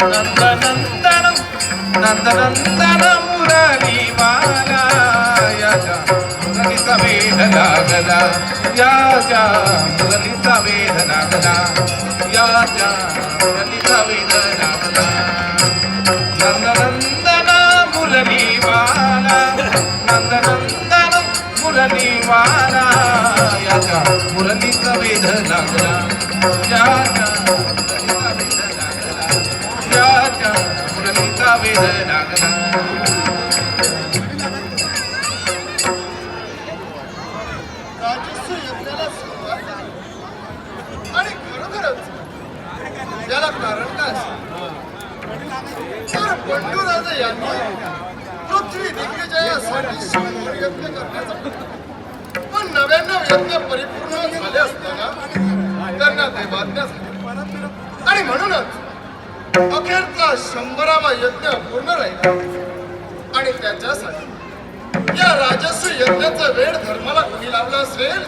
नंदनंदन नंदनंदन मुरली बाला याच्या मुरलीचा वेध लागला याच्या मुरलीचा वेध लागला याच्या मुरलीचा वेध लागला नंदनंदन मुरली बाला नंदनंदन मुरली बाला याच्या मुरलीचा वेध लागला याच्या मुरलीचा वेध वेध लागला आणि खरोखरच याला कारण काय तर बंडूराजा यांनी पृथ्वी दिग्विजयासाठी शंभर यज्ञ करण्याचा पण नव्याण्णव यज्ञ परिपूर्ण झाले असताना त्यांना ते बातम्या आणि म्हणूनच अखेरचा शंभरावा यज्ञ पूर्ण राहिला. आणि त्याच्यासाठी या राजस्व यज्ञाचा वेळ धर्माला कोणी लावला असेल?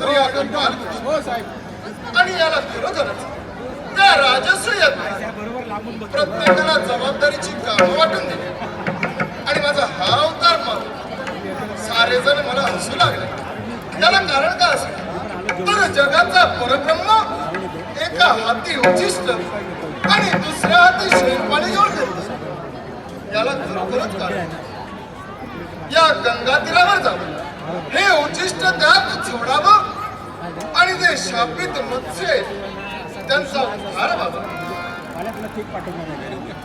तरी आपण आणि याला खरोखरच त्या राजस्व यज्ञ प्रत्येकाला जबाबदारीची कामं वाटून दिली. आणि माझा हा अवतार पाहून सारेजण मला हसू लागले. त्याला कारण का असेल? तर जगाचा परब्रह्म एका हाती उचिष्ट आणि दुसऱ्या हाती शेरपाणी घेऊन गेला. याला खरोखरच या गंगा तीरावर जावं हे उच्चिष्ट त्यात जोडावं आणि जे शापित मत्स्य त्यांचा उद्धार व्हावा.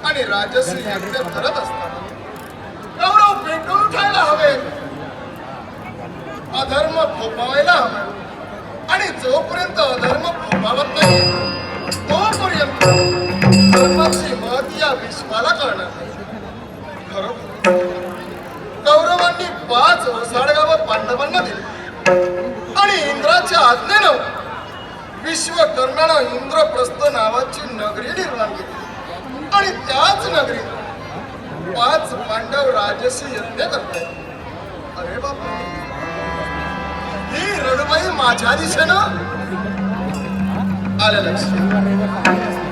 आणि राजश्री यज्ञ करत असताना गौरव पेटून खायला हवे. अधर्म फोपावायला हवे. आणि जोपर्यंत अधर्म फोपावत नाही महती विश्वाला कळणार नाही. खरोखर कौरवांनी पाच ओसाडगावं पांडवांना दिली. आणि इंद्राच्या आज्ञेनं विश्वकर्णानं इंद्रप्रस्थ नावाची नगरी निर्माण केली. आणि त्याच नगरीत पाच पांडव राजसी यज्ञ करतात अरे बाबा ही रडबाई माझ्या दिशेनं आलं लक्षात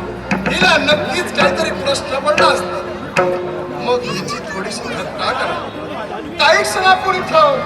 हिला नक्कीच काहीतरी प्रश्न पडला असत. मग याची थोडीशी घटना करा. काही क्षणापूर्वी थांब